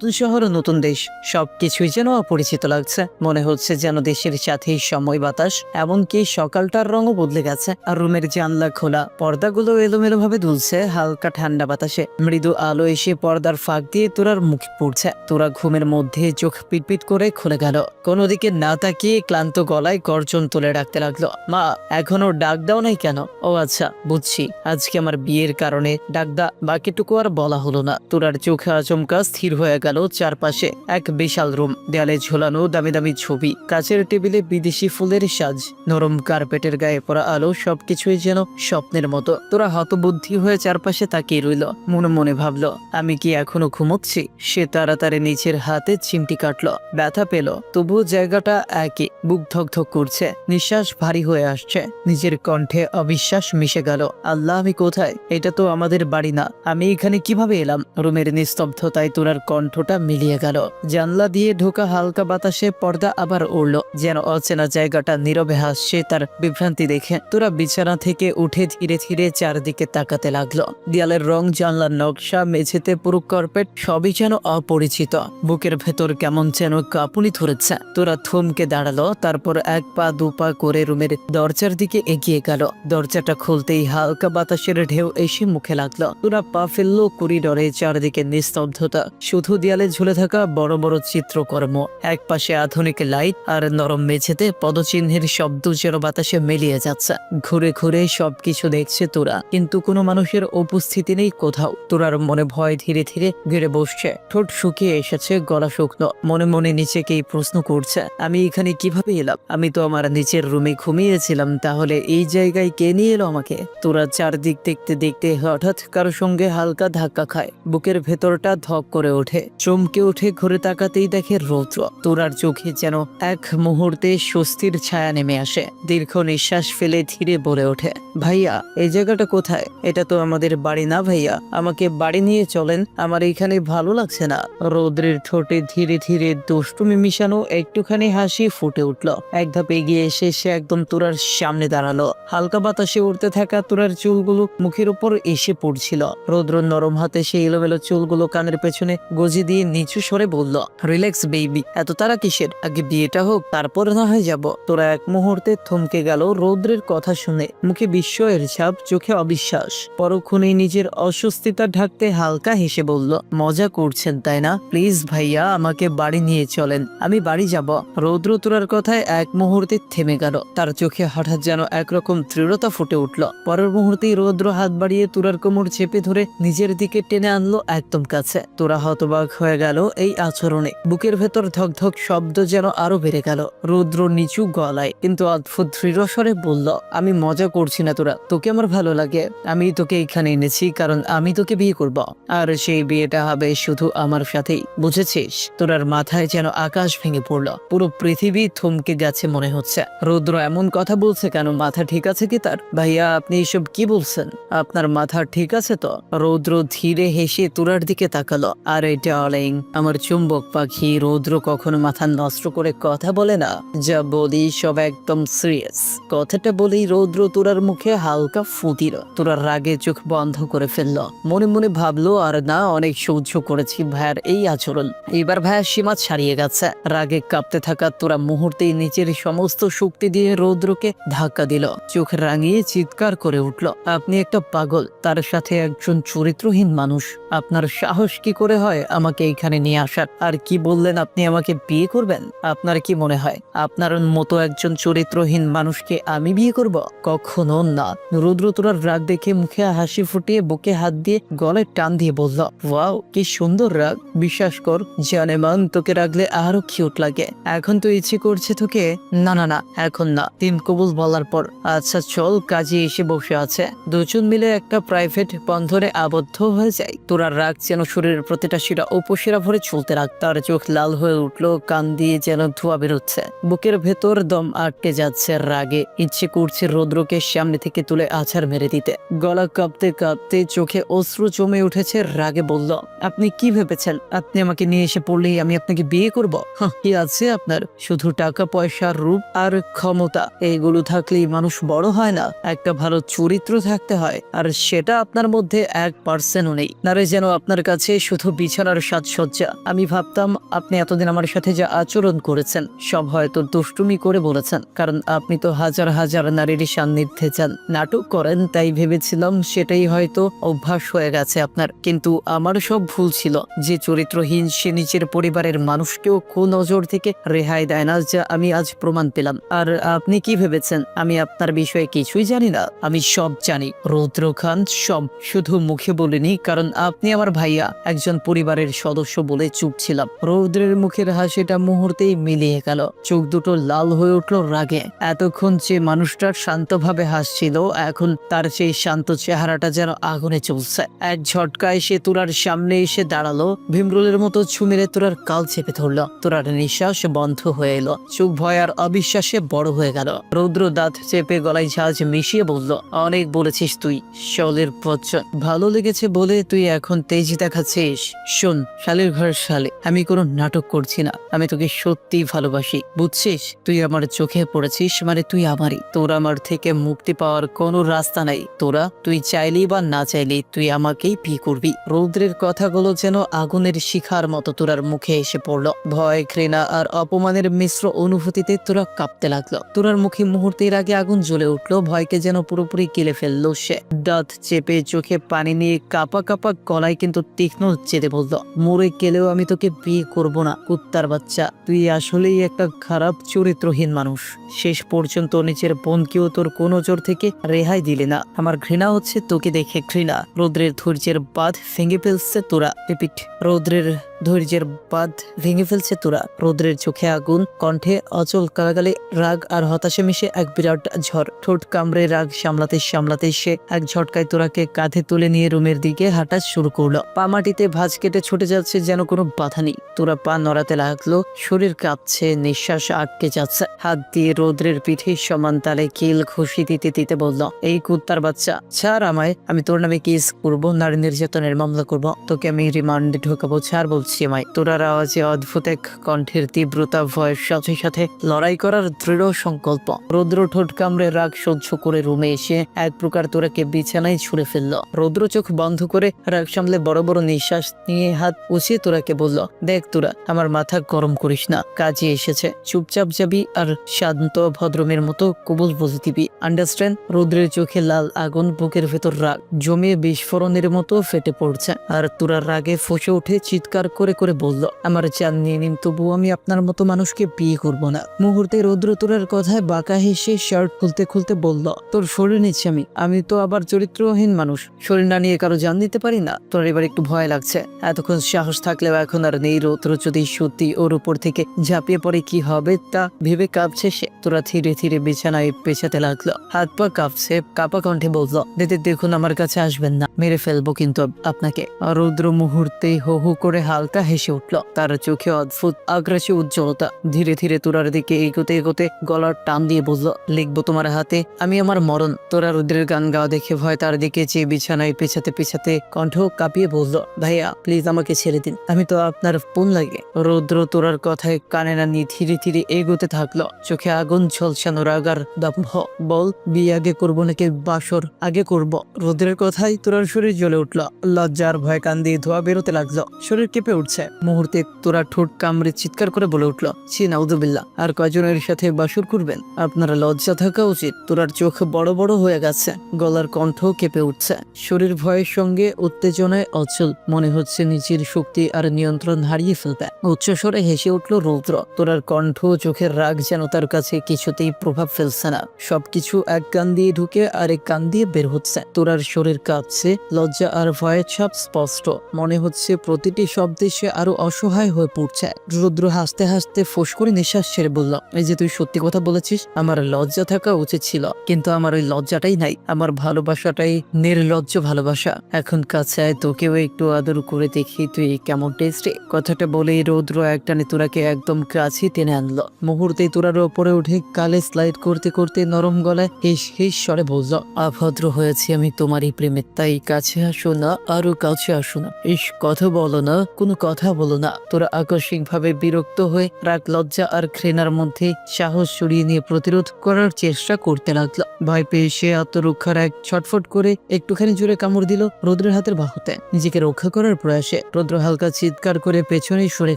নতুন শহর নতুন দেশ, সবকিছুই যেন অপরিচিত লাগছে। মনে হচ্ছে যেন দেশের সাথেই সময় বাতাস, এমনকি সকালটার রঙও বদলে গেছে। আর রুমের জানলা খোলা, পর্দাগুলো এলোমেলো ভাবে দুলছে হালকা ঠান্ডা বাতাসে। মৃদু আলো এসে পর্দার ফাঁক দিয়ে তোরার মুখ পড়ছে। তোরা ঘুমের মধ্যে চোখ পিটপিট করে খুলে গেল। কোনো দিকে না তাকিয়ে ক্লান্ত গলায় গর্জন তুলে রাখতে লাগল, মা, এখনও ডাক দাও নাই কেন? ও আচ্ছা বুঝছি। আজকে আমার বিয়ের কারণে ডাক ডাকদা বাকিটুকু আর বলা হলো না। তোরার চোখে আচমকা স্থির হয়ে গেল। চারপাশে এক বিশাল রুম, দেয়ালে ঝোলানো দামি দামি ছবি, কাচের টেবিলে বিদেশি ফুলের সাজ, নরম কার্পেটের গায়ে পড়া আলো সবকিছুই যেন স্বপ্নের মতো। তোরা হতবুদ্ধি হয়ে চারপাশে তাকিয়ে রইল, মনে মনে ভাবলো, আমি কি এখনও ঘুমোচ্ছি? সে তাড়াতাড়ি নিচের হাতে চিমটি কাটলো, ব্যথা পেল, তবুও জায়গাটা একই, বুক ধকধক করছে, নিঃশ্বাস ভারী হয়ে আসছে, নিজের কণ্ঠে অবিশ্বাস মিশে গেল, আল্লাহ আমি কোথায়? এটা তো আমাদের বাড়ি না, আমি এখানে কীভাবে এলাম? রুমের নিস্তব্ধতায় তোরার কণ্ঠটা মিলিয়ে গেল। জানলা দিয়ে ঢোকা হালকা বাতাসে পর্দা আবার উড়ল। যেন অচেনা জায়গাটা নীরবে হাসছে তার বিভ্রান্তি দেখে। তোরা বিছানা থেকে উঠে ধীরে ধীরে চারদিকে তাকাতে লাগল। দেয়ালের রং, জানলার নকশা, মেঝেতে পুরো কার্পেট, সবই যেন অপরিচিত। বুকের ভেতর কেমন যেন কাঁপুনি ধরেছে। তোরা থমকে দাঁড়াল, তারপর এক পা, দু পা করে রুমের দরজার দিকে এগিয়ে গেল। দরজাটা খুলতেই হালকা বাতাসের ঢেউ এসে মুখে লাগল। তোরা পা ফেলল করিডরে চারদিকে নিস্তব্ধতা। শুধু দেয়ালে ঝুলে থাকা বড় বড় চিত্রকর্ম এক পাশে আধুনিক লাইট আর নরম মেঝেতে পদচিহ্নের শব্দ যেন বাতাসে মিলিয়ে যাচ্ছে। ঘুরে ঘুরে সবকিছু দেখছে তোরা, কিন্তু কোনো মানুষের উপস্থিতি নেই কোথাও। তোরার মনে ভয় ধীরে ধীরে ঘিরে বসছে। ঠোঁট শুকিয়ে এসেছে গলা শুকনো। মনে মনে নিচেকেই প্রশ্ন করছে, আমি এখানে কীভাবে এলাম? আমি তো আমার নিচের রুমে ঘুমিয়েছিলাম, তাহলে এই জায়গায় কে নিয়ে এলো আমাকে? তোরা চারদিক দেখতে দেখতে হঠাৎ কারও সঙ্গে হালকা ধাক্কা খায়। বুকের ভেতরটা ধক করে ওঠে। চমকে উঠে ঘুরে তাকাতেই দেখে রৌদ্র। তোরার চোখে যেন এক মুহূর্তে স্বস্তির ছায়া নেমে আসে। দীর্ঘ নিঃশ্বাস ফেলে ধীরে বলে ওঠে, ভাইয়া, এই জায়গাটা কোথায়? এটা তো আমাদের বাড়ি না ভাইয়া। আমাকে বাড়ি নিয়ে চলেন, আমার এখানে ভালো লাগছে না। রৌদ্রের ঠোঁটে ধীরে ধীরে দুষ্টুমি মিশানো একটুখানি হাসি ফুটে উঠল। এক ধাপ এগিয়ে এসে সে একদম তোরার সামনে দাঁড়াল। হালকা বাতাসে উঠতে থাকা তোরার চুলগুলো মুখের উপর এসে পড়ছিল। রৌদ্র নরম হাতে সেই এলোমেলো চুলগুলো কানের পেছনে গজি দিয়ে নিচু সরে বলল, রিল্যাক্স বেবি এত তারা কিসের? আগে বিয়েটা হোক, তারপর না হয় যাব। তোরা এক মুহূর্তে থমকে গেল রৌদ্রের কথা শুনে, মুখে বিস্ময়ের ছাপ, চোখে অবিশ্বাস। পরক্ষণেই নিজের অস্বস্তিতা ঢাকতে হালকা হেসে বলল, মজা করছেন, তাই না? প্লিজ ভাইয়া, আমাকে বাড়ি নিয়ে চলেন, আমি বাড়ি যাব। রৌদ্র তোরার কথায় এক মুহূর্তে থেমে গেল। তার চোখে হঠাৎ যেন একরকম দৃঢ়তা ফুটে উঠল। পরের মুহূর্তেই রৌদ্র হাত বাড়িয়ে তোরার কোমর চেপে ধরে নিজের দিকে টেনে আনলো একদম কাছে। তোরা হতবাক হয়ে গেল এই আচরণে। বুকের ভেতর ধকধক শব্দ যেন আরও বেড়ে গেল। রৌদ্র নিচু গলায় কিন্তু অদ্ভুত দৃঢ় স্বরে বলল, আমি মজা করছি না তোরা, তোকে আমার ভালো লাগে। আমি তোকে এখানে এনেছি কারণ আমি তোকে বিয়ে করব। আর সেই বিয়েটা হবে শুধু আমার সাথেই, বুঝেছিস? তোরার মাথায় যেন আকাশ ভেঙে পড়ল। পুরো পৃথিবী থমকে গেছে মনে হচ্ছে। রৌদ্র এমন কথা বলছে কেন? মাথা ঠিক আছে কি তার? ভাইয়া, আপনি এসব কি বলছেন? আপনার মাথা ঠিক আছে তো? রৌদ্র ধীরে হেসে তোরার দিকে তাকালো। আর এটা অলেং আমার চুম্বক পাখি রৌদ্র কখনো মাথা নষ্ট করে কথা বলে না। যা বলি সব একদম সিরিয়াস কথাটা বলেই রৌদ্র তোরার মুখে হালকা ফুটিল তোরার রাগে চোখ বন্ধ করে ফেলল। মনে মনে ভাবলো, আর না, অনেক সহ্য করেছি ভাইয়ার এই আচরণ। এবার ভাইয়া সীমা ছাড়িয়ে গেছে। রাগে কাঁপতে থাকা তোরা মুহূর্তেই নিচের সমস্ত শক্তি দিয়ে রৌদ্রকে ধাক্কা দিল। চোখ রাঙিয়ে চিৎকার করে উঠল, আপনি একটা পাগল, তার সাথে একজন চরিত্রহীন মানুষ। আপনার সাহস কি করে হয় আমাকে এখানে নিয়ে আসার। আর কি বললেন আপনি আমাকে বিয়ে করবেন? আপনার কি মনে হয়? আপনার মতো একজন চরিত্রহীন মানুষকে আমি বিয়ে করব? কখনো না। রুদ্র তোরার রাগ দেখে মুখে হাসি ফুটিয়ে বুকে হাত দিয়ে গলায় টান দিয়ে বলল, ওয়াও, কি সুন্দর রাগ। বিশ্বাস কর, জানে মান, তোকে রাখলে আরও কিউট লাগে। এখন তো ইচ্ছে করছে তোকে না না না, এখন না। তিন কবুল বলার পর। আচ্ছা চল, কাজে এসে বসে আছে। দুজন মিলে একটা প্রাইভেট বন্ধনে আবদ্ধ হয়ে যায়। তোরা রাগ যেন শরীরের প্রতিটা শিরা উপশিরা ভরে চলতে রাখ তার চোখ লাল হয়ে উঠল, কান দিয়ে যেন ধোয়া বেরোচ্ছে। বুকের ভেতর দম আটকে যাচ্ছে রাগে, ইচ্ছে করছে রৌদ্রকে সামনে থেকে তুলে আছাড় মেরে দিতে। গলা কাঁপতে কাঁপতে চোখে অশ্রু জমে উঠেছে, রাগে বলল, আপনি কি ভেবেছেন? আপনি আমাকে নিয়ে এসে পড়লেই আমি আপনাকে বিয়ে করব? কি আছে আপনার? শুধু টাকা, পয়সা, রূপ আর ক্ষমতা এইগুলো থাকলেই মানুষ বড় হয় না। একটা ভালো চরিত্র থাকতে হয়, আর সেটা আপনার মধ্যে এক পার্সেন্টও নেই। নারে যেন আপনার কাছে শুধু বিছানার সাজসজ্জা আমি ভাবতাম, আপনি এতদিন আমার সাথে যা আচরণ করেছেন, সব হয়তো দুষ্টুমি করে বলেছেন। কারণ আপনি তো হাজার হাজার নারীর সান্নিধ্যে যান। নাটক করেন, তাই ভেবেছিলাম সেটাই হয়তো অভ্যাস হয়ে গেছে আপনার। কিন্তু আমার সব ভুল ছিল। যে চরিত্রহীন, সে নিজের পরিবারের মানুষকেও কুনজর থেকে রেহাই দেয় না, যা আমি আজ প্রমাণ পেলাম। আর আপনি কি ভেবেছেন? আমি আপনার বিষয়ে কিছুই জানি না। আমি সব জানি। রৌদ্র খান, সব। শুধু মুখে বলিনি, কারণ আপনি আমার ভাইয়া। একজন পরিবারের সদস্য বলে চুপ ছিলাম। রৌদ্রের মুখের হাসিটা মুহূর্তেই মিলিয়ে গেল। চোখ দুটো লাল হয়ে উঠল রাগে। এতক্ষণ যে মানুষটা শান্তভাবে হাসছিল, এখন তার সেই শান্ত চেহারাটা যেন আগুনে চলছে। এক ঝটকায় সে তোরার সামনে এসে দাঁড়াল। ভীমরুলের মতো ছুমেরে তোরার কাল চেপে ধরলো। তোরার নিঃশ্বাস বন্ধ হয়ে এলো। চোখ ভয় আর অবিশ্বাসে বড় হয়ে গেল। রৌদ্র দাঁত চেপে গলায় ঝাঁজ মিশিয়ে বলল, অনেক বলেছিস তুই, শলের বচ্চন ভালো লেগেছে বলে তুই এখন তেজ দেখাচ্ছিস। শোন শালের ঘর শালে, আমি কোনো নাটক করছি না। আমি তোকে সত্যি ভালোবাসি। বুঝছিস? তুই আমার চোখে পড়েছিস মানে তুই আমারই। তোর আমার থেকে মুক্তি পাওয়ার কোনো রাস্তা নাই। তোরা তুই চাইলি বা না চাইলি তুই আমাকেই পি করবি। রৌদ্রের কথাগুলো যেন আগুনের শিখার মতো তোরার মুখে এসে পড়ল। ভয়, ঘৃণা আর অপমানের মিশ্র অনুভূতিতে তোরা কাঁপতে লাগল। তোরার মুখে মুহূর্তের আগে আগুন জ্বলে উঠল। ভয়কে যেন পুরোপুরি গিলে ফেলল সে। দাঁত চেপে চোখে পানি নিয়ে কাপা কাপা গলায় কিন্তু তীক্ষ্ণ চেতে বলল মরে গেলেও আমি তোকে বিয়ে করব না, কুত্তার বাচ্চা। তুই আসলেই একটা খারাপ চরিত্রহীন মানুষ। শেষ পর্যন্ত নিজের বোনকেও তোর কোনো জোর থেকে রেহাই দিলে না। আমার ঘৃণা হচ্ছে তোকে দেখে, ঘৃণা। রৌদ্রের ধৈর্যের বাঁধ ভেঙে ফেলছে তোরা। রিপিট। রৌদ্রের ধৈর্যের বাঁধ ভেঙে ফেলছে তোরা। রৌদ্রের চোখে আগুন, কণ্ঠে অচল কারাগালে রাগ আর হতাশে মিশে এক বিরাট ঝড়। ঠোঁট কামড়ে রাগ সামলাতে সামলাতে সে এক ঝটকায় তোরাকে কাঁধে তুলে নিয়ে রুমের দিকে হাঁটা শুরু করল। পা মাটিতে ভাঁজ কেটে ছুটে যাচ্ছে যেন কোনো বাধা নেই। তোরা পা নড়াতে লাগল, শরীর কাঁপছে, নিঃশ্বাস আটকে যাচ্ছে। হাত দিয়ে রৌদ্রের পিঠে সমান তালে কিল খুশি দিতে দিতে বলল, এই কুত্তার বাচ্চা, ছাড় আমায়, আমি তোর নামে কেস করব, নারী নির্যাতনের মামলা করব। তোকে আমি রিমান্ডে ঢোকাবো, ছাড় বলছি। আমায় তোরার আওয়াজে অদ্ভুত এক কণ্ঠের তীব্রতা, ভয়ের সাথে সাথে লড়াই করার দৃঢ় সংকল্প। রৌদ্র ঠোঁট কামড়ে রাগ সহ্য করে রুমে এসে এক প্রকার তোরাকে বিছানায় ছুঁড়ে ফেলল। রৌদ্র চোখ বন্ধ করে রাগ সামলে বড় বড় নিঃশ্বাস নিয়ে হাত উঁচিয়ে তোরাকে বলল, দেখ তোরা, আমার মাথা গরম করিস না, কাজে এসেছে। চুপচাপ যাবি আর শান্ত ভদ্রমের মতো কবুল বলে দিবি আন্ডারস্ট্যান্ড রৌদ্রের চোখে লাল আগুন, বুকের ভেতর রাগ। জমিয়ে বিস্ফোরণের মতো ফেটে পড়ছে। আর তোরা রাগে ফসে উঠে চিৎকার করে করে বলল, আমার চান নিয়ে নিন তবু আমি আপনার মতো মানুষকে বিয়ে করব না। মুহূর্তে রৌদ্র তোরার কথায় বাঁকা হেসে শার্ট খুলতে খুলতে বলল, তোর শরীর নিচ্ছি আমি আমি তো আবার চরিত্রহীন মানুষ। শরীর না নিয়ে কারও জান দিতে পারি না? তোর এবার একটু ভয় লাগছে। এতক্ষণ সাহস থাকলেও এখন আর নেই রৌদ্র যদি সত্যি ওর উপর থেকে ঝাঁপিয়ে পড়ে, কি হবে তা ভেবে কাঁপছে সে। তোরা ধীরে ধীরে বিছানায় পেছাতে লাগল। হাত পা কাঁপছে, কাপা কণ্ঠে বলল, দিদি, দেখুন, আমার কাছে আসবেন না। মেরে ফেলব কিন্তু আপনাকে। রৌদ্র মুহূর্তেই হো হু করে হালকা হেসে উঠল। তার চোখে অদ্ভুত আগ্রাসী উজ্জ্বলতা। ধীরে ধীরে তোরার দিকে এগোতে এগোতে গলার টান দিয়ে বলল, লিখব তোমার হাতে, আমি আমার মরণ। তোরা রুদ্রের গান গাওয়া দেখে ভয় তার দিকে চেয়ে বিছানায় পেছাতে পেছাতে কণ্ঠ কাঁপিয়ে বলল, ভাইয়া প্লিজ আমাকে ছেড়ে দিন। আমি তো আপনার ফোন লাগে। রৌদ্র তোরার কথায় কানে না নিয়ে ধীরে ধীরে এগোতে থাকল। চোখে আগুন ঝলসানো রাগার দম্ভ। বল, বিয়ে আগে করব নাকি বাসর আগে করব? রৌদ্রের কথাই তোরার শরীর জ্বলে উঠল। লজ্জার ভয় কান দিয়ে ধোয়া বেরোতে লাগল। শরীর কেঁপে উঠছে। মুহূর্তে তোরা ঠোঁট কামড়ে চিৎকার করে বলে উঠল, ছি নাউদুবিল্লা আর কয়জনের সাথে বাসর করবেন? আপনারা লজ্জা থাকা উচিত। তোরার চোখ বড় বড় হয়ে গেছে, গলার কণ্ঠ কেঁপে উঠছে। শরীর ভয়ের সঙ্গে উত্তেজনায় অচল, মনে হচ্ছে নিজের শক্তি আর নিয়ন্ত্রণ হারিয়ে ফেলবে। উচ্চস্বরে হেসে উঠল রৌদ্র, তোরার কণ্ঠ চোখের রাগ যেন তার কাছে কিছুতেই প্রভাব ফেলছে না। সবকিছু এক কান দিয়ে ঢুকে আরেক কান দিয়ে বের হচ্ছে। তোরার শরীর কাঁপছে, লজ্জা আর ভয়ের ছাপ স্পষ্ট। মনে হচ্ছে প্রতিটি শব্দে সে আরও অসহায় হয়ে পড়ছে। রুদ্র হাসতে হাসতে ফোঁস করে নিঃশ্বাস ছেড়ে বলল, এই যে তুই সত্যি কথা বলেছিস, আমার লজ্জা থাকা উচিত ছিল, কিন্তু আমার ওই লজ্জাটাই নাই। আমার ভালোবাসাটাই নির্লজ্জ ভালোবাসা। এখন কাছে আয় তোকেও একটু আদর করে দেখি তুই কেমন টেস্টে। কথাটা বলেই রৌদ্র একটানে তোরাকে একদম কাছে টেনে আনলো। মুহূর্তে তোরার ওপরে উঠে কালে স্লাইড করতে করতে নরম গলায় হিস হিস স্বরে বলল অভদ্র হয়েছি আমি তোমারই প্রেমে, তাই কাছে আসো না, আরও কাছে আসো না। ইস, কথা বলো না, কোনো কথা বলো না। তোরা আকস্মিক ভাবে বিরক্ত হয়ে রাগ, লজ্জা আর ঘৃণার মধ্যে সাহস সরিয়ে নিয়ে প্রতিরোধ করার চেষ্টা করতে লাগল। ভয় পেয়ে সে আত্মরক্ষার এক ছটফট করে একটুখানি জোরে কামড় দিল রৌদ্রের হাতের বাহুতে। নিজেকে রক্ষা করার প্রয়াসে রৌদ্র হালকা চিৎকার করে পেছনে সরে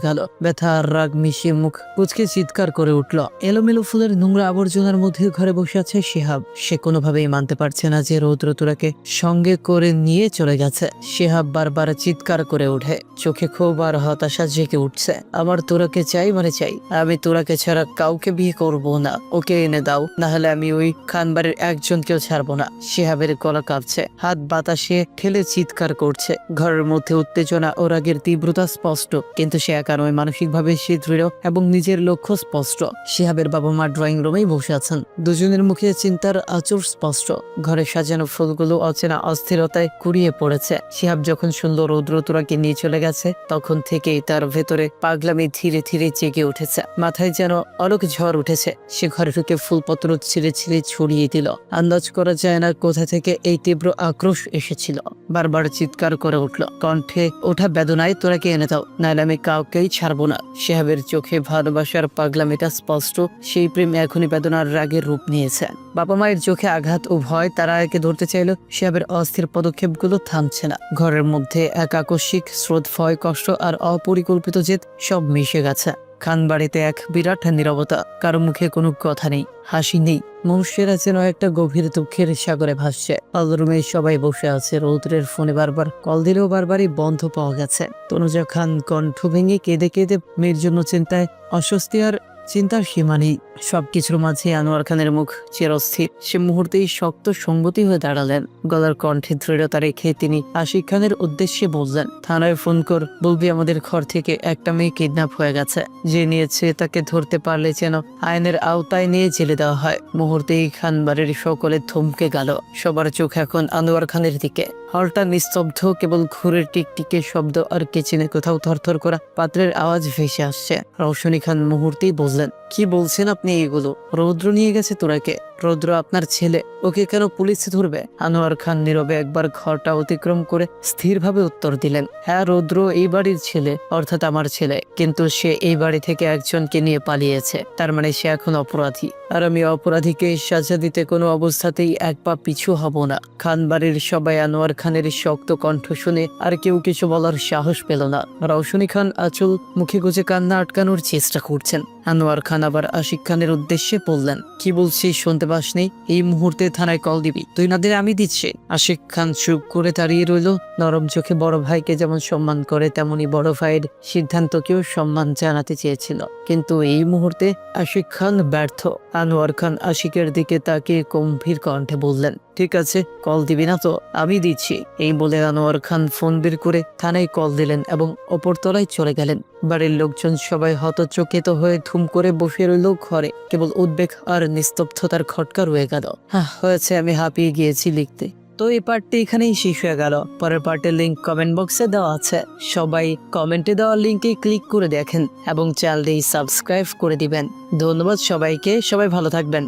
গেল। ব্যথা আর রাগ মিশিয়ে মুখ কুচকে চিৎকার করে উঠল। এলোমেলো ফুলের নোংরা আবর্জনার মধ্যে ঘরে বসে আছে শিহাব। সে কোনোভাবেই মানতে পারছে না যে রৌদ্র তোরাকে সঙ্গে করে নিয়ে চলে গেছে। শিহাব বারবার চিৎকার করে ওঠে। চোখে ক্ষোভ আর হতাশা জেগে উঠছে। আমার তোরাকে চাই মানে চাই। আমি তোরাকে ছাড়া কাউকে বিয়ে করব না। ওকে এনে দাও না হলে আমি ওই খানবাড়ির একজনকেও ছাড়বো না। শিহাবের গলা কাঁপছে। হাত বাতাসে ঠেলে চিৎকার করছে। ঘরের মধ্যে উত্তেজনা ও রাগের তীব্রতা স্পষ্ট। কিন্তু সে একা মানসিকভাবে সে দৃঢ় এবং নিজের লক্ষ্য স্পষ্ট। শিহাবের বাবা মা ড্রয়িং রুমেই বসে আছেন। দুজনের মুখে চিন্তার আচর স্পষ্ট। ঘরে সাজানো ফুলগুলো অচেনা অস্থিরতায় কুড়িয়ে পড়েছে। শিহাব যখন সুন্দর রৌদ্রতরাকে নিয়ে চলে গেছে তখন থেকেই তার ভেতরে পাগলামি ধীরে ধীরে জেগে উঠেছে। মাথায় যেন অলোক ঝড় উঠেছে। সে ঘরে ঢুকে ফুলপত্র ছিঁড়ে ছিঁড়ে ছড়িয়ে দিল। আন্দাজ করা যায় না কোথা থেকে এই তীব্র আক্রোশ এসেছিল। বারবার চিৎকার করে উঠল, কণ্ঠে ওঠা বেদনায় তোরাকে এনে দাও? নাহলে আমি কাউকেই ছাড়বো না। শেহাবের চোখে ভালোবাসার পাগলামিটা স্পষ্ট। সেই প্রেম এখনই বেদনার রাগের রূপ নিয়েছে। বাবা মায়ের চোখে আঘাত ও ভয় তারা একে ধরতে চাইল। শেহাবের অস্থির পদক্ষেপগুলো থামছে না। ঘরের মধ্যে এক আকস্মিক স্রোত, ভয়, কষ্ট আর অপরিকল্পিত জেদ সব মিশে গেছে। খানবাড়িতে এক বিরাট নিরবতা, কারও মুখে কোনো কথা নেই, হাসি নেই। মনুষ্যেরা যেন একটা গভীর দুঃখের সাগরে ভাসছে। রুমে সবাই বসে আছে, রৌদ্রের ফোনে বারবার কল দিলেও বারবারই বন্ধ পাওয়া গেছে। তনুজা খান কণ্ঠ ভেঙে কেঁদে কেঁদে মেয়ের জন্য চিন্তায়, অস্বস্তি আর চিন্তার সীমা নেই। সবকিছুর মাঝে আনোয়ার খানের মুখ চিরস্থির। সে মুহূর্তেই শক্ত সঙ্গতি হয়ে দাঁড়ালেন। গলার কণ্ঠে দৃঢ়তা রেখে তিনি আশিক খানের উদ্দেশ্যে বললেন, থানায় ফোন কর, বলবি আমাদের ঘর থেকে একটা মেয়ে কিডন্যাপ হয়ে গেছে। যে নিয়েছে তাকে ধরতে পারলে যেন আইনের আওতায় নিয়ে জেলে দেওয়া হয়। মুহূর্তেই খান বাড়ির সকলে থমকে গেল। সবার চোখ এখন আনোয়ার খানের দিকে। হলটা নিস্তব্ধ, কেবল ঘুরের টিকটিকে শব্দ আর কিচেনে কোথাও থরথর করা পাত্রের আওয়াজ ভেসে আসছে। রৌশনী খান মুহূর্তেই বললেন, কি বলছেন আপনি এগুলো? রৌদ্র নিয়ে গেছে তোরাকে। রৌদ্র আপনার ছেলে। ওকে কেন পুলিশে ধরবে? আনোয়ার খান নীরবে একবার ঘরটা অতিক্রম করে স্থিরভাবে উত্তর দিলেন হ্যাঁ রৌদ্র এই বাড়ির ছেলে, অর্থাৎ আমার ছেলে। কিন্তু সে এই বাড়ি থেকে একজনকে নিয়ে পালিয়েছে। তার মানে সে এখন অপরাধী। আর আমি অপরাধীকে সাজা দিতে কোনো অবস্থাতেই এক পা পিছু হব না। খান বাড়ির সবাই আনোয়ার খানের শক্ত কণ্ঠ শুনে আর কেউ কিছু বলার সাহস পেল না। রৌশনী খান আচল মুখে গুজে কান্না আটকানোর চেষ্টা করছেন। আনোয়ার খান আবার আশিক খানের উদ্দেশ্যে বললেন, কি বলছিস? শুনতে পাসনি? এই মুহূর্তে থানায় কল দিবি। তুই না দিলে আমি দিচ্ছি। আশিক খান চুপ করে দাঁড়িয়ে রইল। নরম চোখে বড় ভাইকে যেমন সম্মান করে, তেমনি বড় ভাইয়ের সিদ্ধান্তকেও সম্মান জানাতে চেয়েছিল। কিন্তু এই মুহূর্তে আশিক খান ব্যর্থ। আনোয়ার খান আশিকের দিকে তাকে গম্ভীর কণ্ঠে বললেন ঠিক আছে, কল দিবি না তো? আমি দিচ্ছি। এই বলে আনোয়ার খান ফোন বের করে থানায় কল দিলেন এবং ওপরতলায় চলে গেলেন। বাড়ির লোকজন সবাই হতচকিত হয়ে ধুম করে বসে রইল ঘরে। কেবল উদ্বেগ আর নিস্তব্ধতার খটকা রয়ে গেল। হ্যাঁ হয়েছে, আমি হাঁপিয়ে গিয়েছি লিখতে। তো এই পার্টটি এখানেই শেষ হয়ে গেল। পরের পার্টের লিঙ্ক কমেন্ট বক্সে দেওয়া আছে। সবাই কমেন্টে দেওয়া লিঙ্কে ক্লিক করে দেখেন এবং চ্যানেলটি সাবস্ক্রাইব করে দিবেন। ধন্যবাদ সবাইকে। সবাই ভালো থাকবেন।